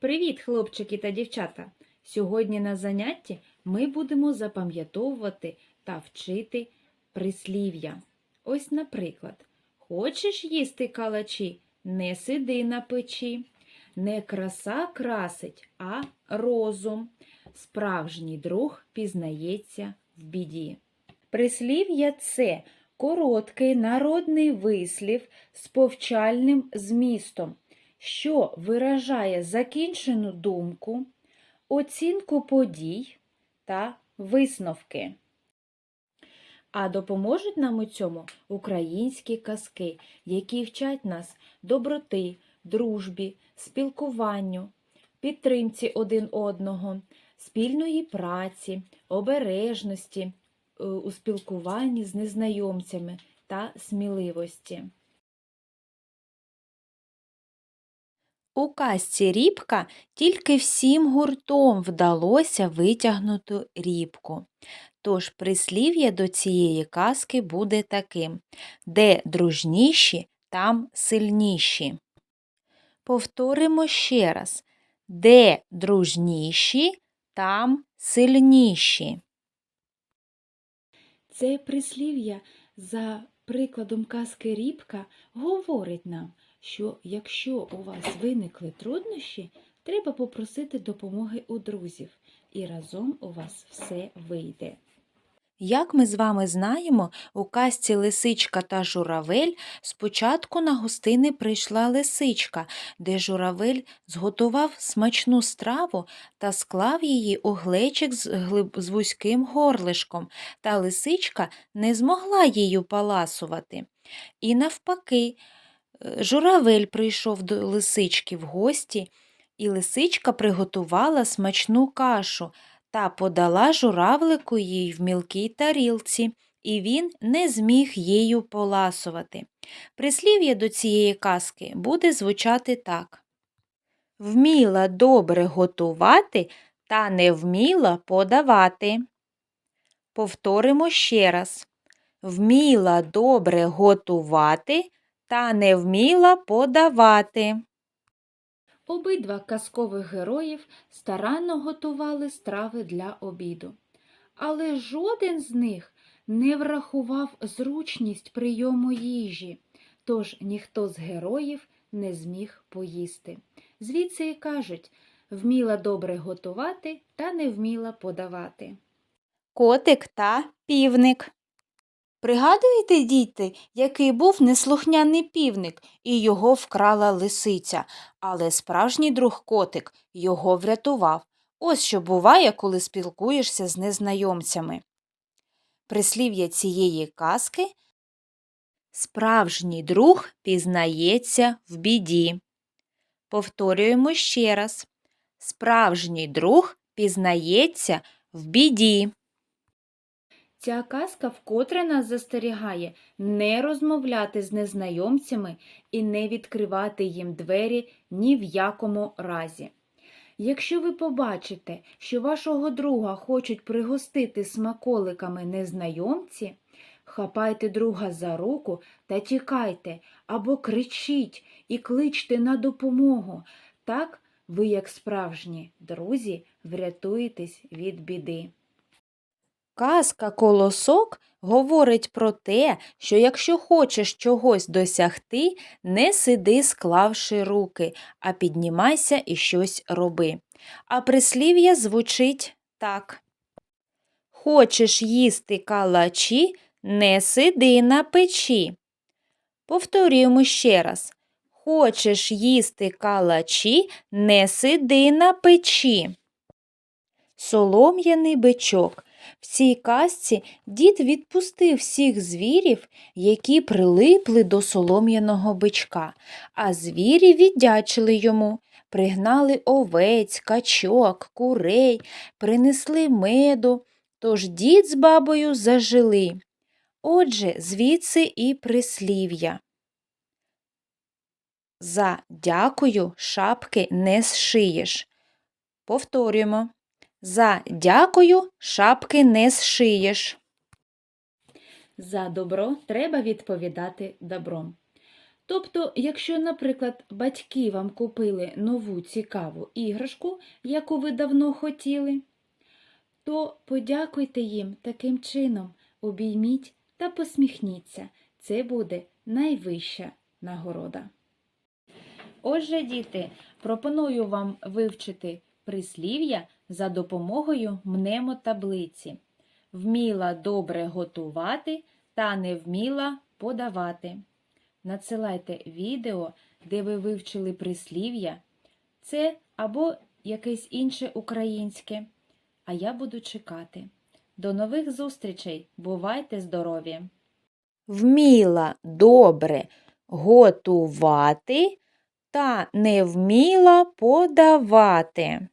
Привіт, хлопчики та дівчата! Сьогодні на занятті ми будемо запам'ятовувати та вчити прислів'я. Ось, наприклад, хочеш їсти калачі, не сиди на печі. Не краса красить, а розум. Справжній друг пізнається в біді. Прислів'я це короткий народний вислів з повчальним змістом що виражає закінчену думку, оцінку подій та висновки. А допоможуть нам у цьому українські казки, які вчать нас доброти, дружбі, спілкуванню, підтримці один одного, спільної праці, обережності е, у спілкуванні з незнайомцями та сміливості. У казці рібка тільки всім гуртом вдалося витягнути рібку. Тож прислів'я до цієї казки буде таким де дружніші, там сильніші. Повторимо ще раз де дружніші, там сильніші. Це прислів'я за прикладом казки Рібка говорить нам, що якщо у вас виникли труднощі, треба попросити допомоги у друзів, і разом у вас все вийде. Як ми з вами знаємо, у казці Лисичка та Журавель спочатку на гостини прийшла лисичка, де журавель зготував смачну страву та склав її у глечик з, глиб... з вузьким горлишком, та лисичка не змогла її паласувати. І навпаки, Журавель прийшов до лисички в гості, і лисичка приготувала смачну кашу та подала журавлику їй в мілкій тарілці, і він не зміг її поласувати. Прислів'я до цієї казки буде звучати так. Вміла добре готувати та не вміла подавати. Повторимо ще раз. Вміла добре готувати та не вміла подавати. Обидва казкових героїв старанно готували страви для обіду, але жоден з них не врахував зручність прийому їжі, тож ніхто з героїв не зміг поїсти. Звідси і кажуть вміла добре готувати та не вміла подавати. Котик та півник Пригадуєте, діти, який був неслухняний півник, і його вкрала лисиця, але справжній друг котик його врятував. Ось що буває, коли спілкуєшся з незнайомцями. Прислів'я цієї казки Справжній друг пізнається в біді. Повторюємо ще раз. Справжній друг пізнається в біді. Ця казка вкотре нас застерігає не розмовляти з незнайомцями і не відкривати їм двері ні в якому разі. Якщо ви побачите, що вашого друга хочуть пригостити смаколиками незнайомці, хапайте друга за руку та тікайте або кричіть і кличте на допомогу. Так ви, як справжні друзі, врятуєтесь від біди. Казка Колосок говорить про те, що якщо хочеш чогось досягти, не сиди, склавши руки, а піднімайся і щось роби. А прислів'я звучить так. Хочеш їсти калачі, не сиди на печі. Повторюємо ще раз. Хочеш їсти калачі, не сиди на печі. Солом'яний бичок. В цій казці дід відпустив всіх звірів, які прилипли до солом'яного бичка, а звірі віддячили йому, пригнали овець, качок, курей, принесли меду, тож дід з бабою зажили. Отже, звідси і прислів'я. За дякую шапки не зшиєш. Повторюємо. За дякую шапки не зшиєш. За добро треба відповідати добром. Тобто, якщо, наприклад, батьки вам купили нову цікаву іграшку, яку ви давно хотіли, то подякуйте їм таким чином, обійміть та посміхніться. Це буде найвища нагорода. Отже, діти, пропоную вам вивчити прислів'я за допомогою мнемотаблиці. Вміла добре готувати та не вміла подавати. Надсилайте відео, де ви вивчили прислів'я. Це або якесь інше українське. А я буду чекати. До нових зустрічей! Бувайте здорові! вміла добре готувати та не вміла подавати.